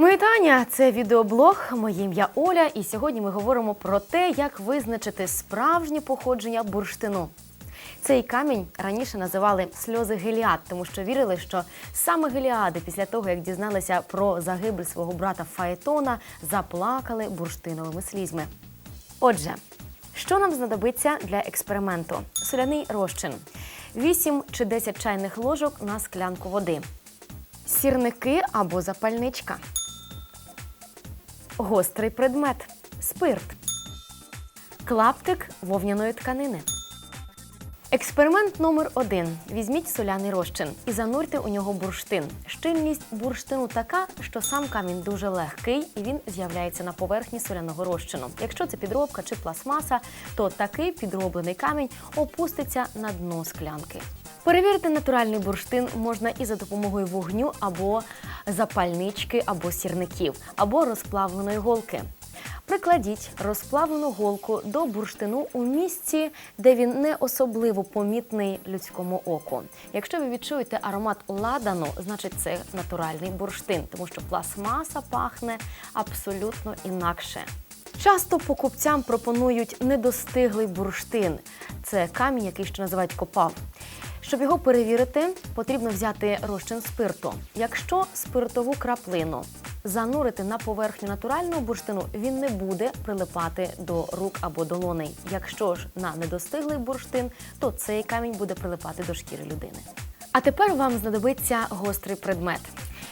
Мої Таня, це відеоблог. Моє ім'я Оля, і сьогодні ми говоримо про те, як визначити справжнє походження бурштину. Цей камінь раніше називали сльози Геліад, тому що вірили, що саме Геліади, після того як дізналися про загибель свого брата Фаетона, заплакали бурштиновими слізьми. Отже, що нам знадобиться для експерименту? Соляний розчин, 8 чи 10 чайних ложок на склянку води, сірники або запальничка, гострий предмет, спирт, клаптик вовняної тканини. Експеримент номер один: візьміть соляний розчин і занурте у нього бурштин. Щільність бурштину така, що сам камінь дуже легкий і він з'являється на поверхні соляного розчину. Якщо це підробка чи пластмаса, то такий підроблений камінь опуститься на дно склянки. Перевірити натуральний бурштин можна і за допомогою вогню або запальнички, або сірників, або розплавленої голки. Прикладіть розплавлену голку до бурштину у місці, де він не особливо помітний людському оку. Якщо ви відчуєте аромат ладану, значить це натуральний бурштин, тому що пластмаса пахне абсолютно інакше. Часто покупцям пропонують недостиглий бурштин. Це камінь, який ще називають копав. Щоб його перевірити, потрібно взяти розчин спирту. Якщо спиртову краплину занурити на поверхню натурального бурштину, він не буде прилипати до рук або долоней. Якщо ж на недостиглий бурштин, то цей камінь буде прилипати до шкіри людини. А тепер вам знадобиться гострий предмет.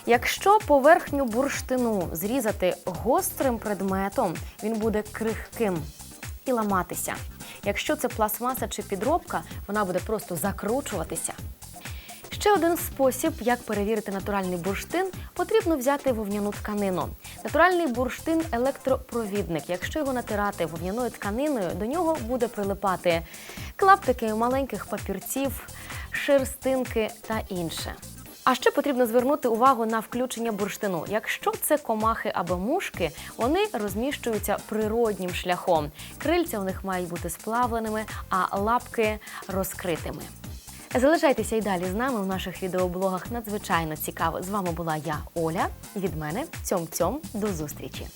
Якщо поверхню бурштину зрізати гострим предметом, він буде крихким і ламатися. Якщо це пластмаса чи підробка, вона буде просто закручуватися. Ще один спосіб, як перевірити натуральний бурштин, потрібно взяти вовняну тканину. Натуральний бурштин електропровідник. Якщо його натирати вовняною тканиною, до нього буде прилипати клаптики маленьких папірців, шерстинки та інше. А ще потрібно звернути увагу на включення бурштину. Якщо це комахи або мушки, вони розміщуються природнім шляхом. Крильця у них мають бути сплавленими, а лапки розкритими. Залишайтеся й далі з нами в наших відеоблогах. Надзвичайно цікаво. З вами була я, Оля. Від мене цьом-цьом. До зустрічі.